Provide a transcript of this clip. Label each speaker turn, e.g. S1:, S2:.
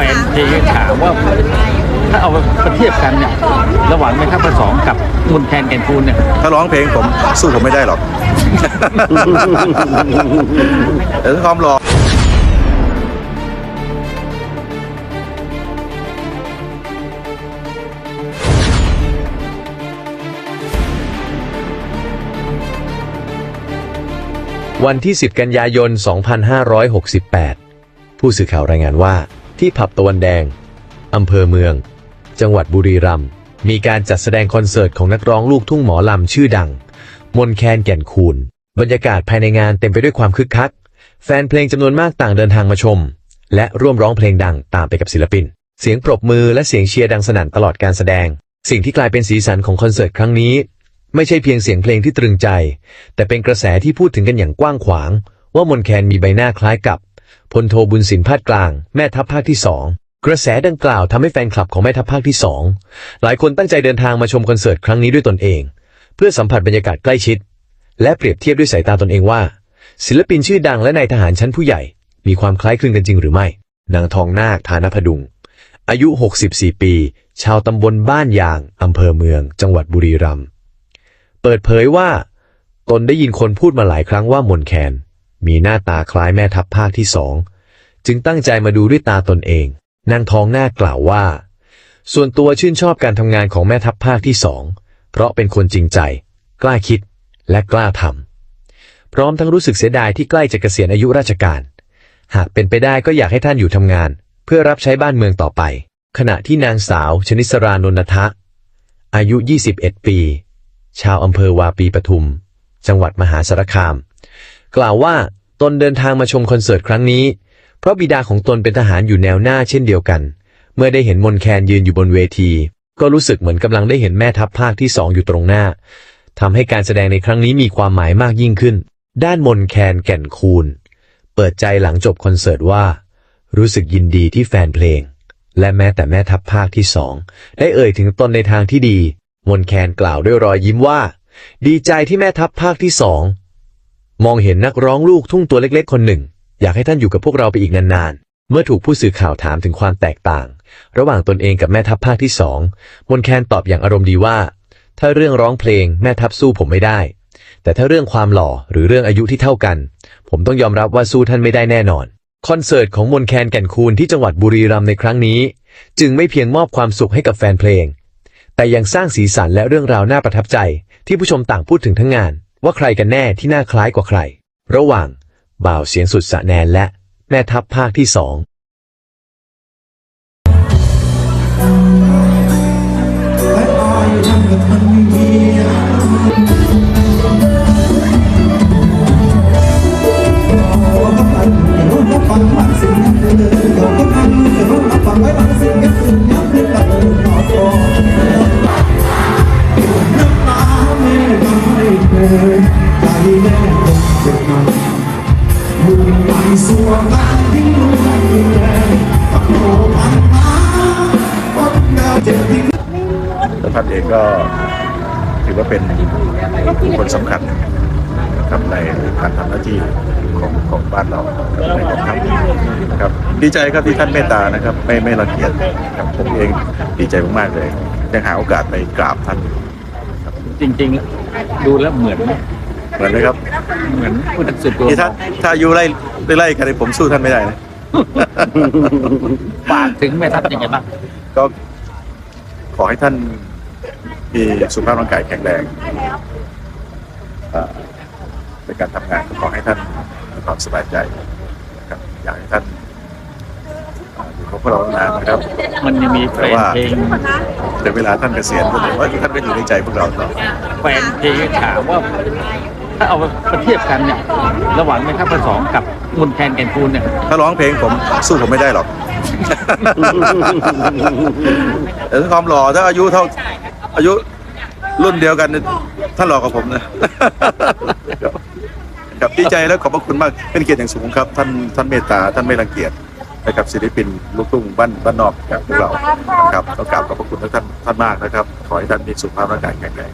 S1: ฟนเพลงถามว่าถ้าเอามาเทียบกันเนี่ยระหว่างแม่ทัพภาคสองกับมุนแคนแก่นคูนเนี่ย
S2: ถ้าร้องเพลงผมสู้ผมไม่ได้หรอกแต่ถ้าความหล่อ
S3: วันที่ 10 กันยายน 2568 ผู้สื่อข่าวรายงานว่า ที่ผับตะวันแดง อำเภอเมือง จังหวัดบุรีรัมย์มีการจัดแสดงคอนเสิร์ตของนักร้องลูกทุ่งหมอลำชื่อดัง มนแคนแก่นคูนบรรยากาศภายในงานเต็มไปด้วยความคึกคัก แฟนเพลงจำนวนมากต่างเดินทางมาชม และร่วมร้องเพลงดังตามไปกับศิลปิน เสียงปรบมือและเสียงเชียร์ดังสนั่นตลอดการแสดง สิ่งที่กลายเป็นสีสันของคอนเสิร์ตครั้งนี้ ไม่ใช่เพียงเสียงเพลงที่ตรึงใจ แต่เป็นกระแสที่พูดถึงกันอย่างกว้างขวาง ว่ามนแคนมีใบหน้าคล้ายกับ พลโทบุญสินพาดกลาง แม่ทัพภาคที่สองกระแสดังกล่าวทำให้แฟนคลับของแม่ทัพภาคที่สองหลายคนตั้งใจเดินทางมาชมคอนเสิร์ตครั้งนี้ด้วยตนเอง เพื่อสัมผัสบรรยากาศใกล้ชิด และเปรียบเทียบด้วยสายตาตนเองว่า ศิลปินชื่อดังและนายทหารชั้นผู้ใหญ่ มีความคล้ายคลึงกันจริงหรือไม่ นางทองนาคฐานพดุง อายุ 64 ปี ชาวตำบลบ้านยางอำเภอเมือง จังหวัดบุรีรัมย์เปิดเผยว่า ตนได้ยินคนพูดมาหลายครั้งว่ามนแคน มีหน้าตาคล้ายแม่ทัพภาคที่สอง จึงตั้งใจมาดูด้วยตาตนเอง นางทองหน้ากล่าวว่า ส่วนตัวชื่นชอบการทำงานของแม่ทัพภาคที่สอง เพราะเป็นคนจริงใจ กล้าคิดและกล้าทำพร้อมทั้งรู้สึกเสียดายที่ใกล้จะเกษียณอายุราชการ หากเป็นไปได้ก็อยากให้ท่านอยู่ทำงาน เพื่อรับใช้บ้านเมืองต่อไป ขณะที่นางสาว ชนิสรานนทะ อายุ 21 ปี ชาวอำเภอวาปีปทุม จังหวัดมหาสารคาม กล่าวว่าตนเดินทางมาชมคอนเสิร์ตครั้งนี้ เพราะบิดาของตนเป็นทหารอยู่แนวหน้าเช่นเดียวกัน เมื่อได้เห็นมนแคนยืนอยู่บนเวที ก็รู้สึกเหมือนกำลังได้เห็นแม่ทัพภาคที่สองอยู่ตรงหน้าทำให้การแสดงในครั้งนี้มีความหมายมากยิ่งขึ้น ด้านมนแคนแก่นคูนเปิดใจหลังจบคอนเสิร์ตว่า รู้สึกยินดีที่แฟนเพลง และแม้แต่แม่ทัพภาคที่สองได้เอ่ยถึงตนในทางที่ดี มนแคนกล่าวด้วยรอยยิ้มว่า ดีใจที่แม่ทัพภาคที่สอง มองเห็นนักร้องลูกทุ่งตัวเล็กๆ คนหนึ่ง อยากให้ท่านอยู่กับพวกเราไปอีกนานๆ เมื่อถูกผู้สื่อข่าวถามถึงความแตกต่าง ระหว่างตนเองกับแม่ทัพภาคที่สองมนแคนตอบอย่างอารมณ์ดีว่า ถ้าเรื่องร้องเพลงแม่ทัพสู้ผมไม่ได้ แต่ถ้าเรื่องความหล่อหรือเรื่องอายุที่เท่ากัน ผมต้องยอมรับว่าสู้ท่านไม่ได้แน่นอน คอนเสิร์ตของมนแคนแก่นคูนที่จังหวัดบุรีรัมย์ในครั้งนี้ จึงไม่เพียงมอบความสุขให้กับแฟนเพลง แต่ยังสร้างสีสันและเรื่องราวน่าประทับใจ ที่ผู้ชมต่างพูดถึงทั้งงาน ว่าใครกันแน่ที่น่าคล้ายกว่าใคร ระหว่างบ่าวเสียงสุดสะแนนและแม่ทัพภาคที่สอง
S2: แล้วท่านเองก็ถือว่าเป็นบุคคลสำคัญนะครับในการทำหน้าที่ของของบ้านเราในกองทัพนะครับดีใจครับที่ท่านเมตตานะครับ ไม่ไม่รังเกียจครับผมเองดีใจมากๆเลยยังหาโอกาสไปกราบท่าน
S1: จริง ๆ ดูแล้วเหมือนไหม
S2: เหมือนไหมครับ
S1: เหมือนผู้ตัดสินตัว
S2: ที่ถ้าถ้าอายุไล่ไล่กันเนี่ยผมสู้ท่านไม่ได้นะ
S1: ฝากถึงแม่ทัพยังไงบ้าง
S2: ก็ขอให้ท่านมีสุขภาพร่างกายแข็งแรงเอ่อในการทำงานก็ขอให้ท่านมีความสบายใจนะครับอยากให้ท่านเอ่ออยู่กับพวกเรานานนะครับ
S1: มันยังมีแฟนเพลง
S2: แต่เวลาท่านเกษียณก็ถือว่าท่านก็อยู่ในใจพวกเราต่อ
S1: แฟนเพลงถามว่าถ้าเอามาเทียบกันเนี่ยระหว่างแม่ทัพภาคสองกับมุนแคนแก่นคูนเนี่ย
S2: ถ้าร้องเพลงผมสู้ผมไม่ได้หรอกแต่ถ้าความหล่อถ้าอายุเท่าอายุรุ่นเดียวกันเนี่ยท่านหล่อกว่าผมนะครับดีใจและขอบพระคุณมากเป็นเกียรติอย่างสูงครับ ท่านท่านเมตตาท่านไม่รังเกียจ นะครับศิลปินลูกทุ่งบ้านบ้านนอกแบบพวกเรานะครับต้องกราบขอบพระคุณท่านท่านมากนะครับ ขอให้ท่านมีสุขภาพร่างกายแข็งแรง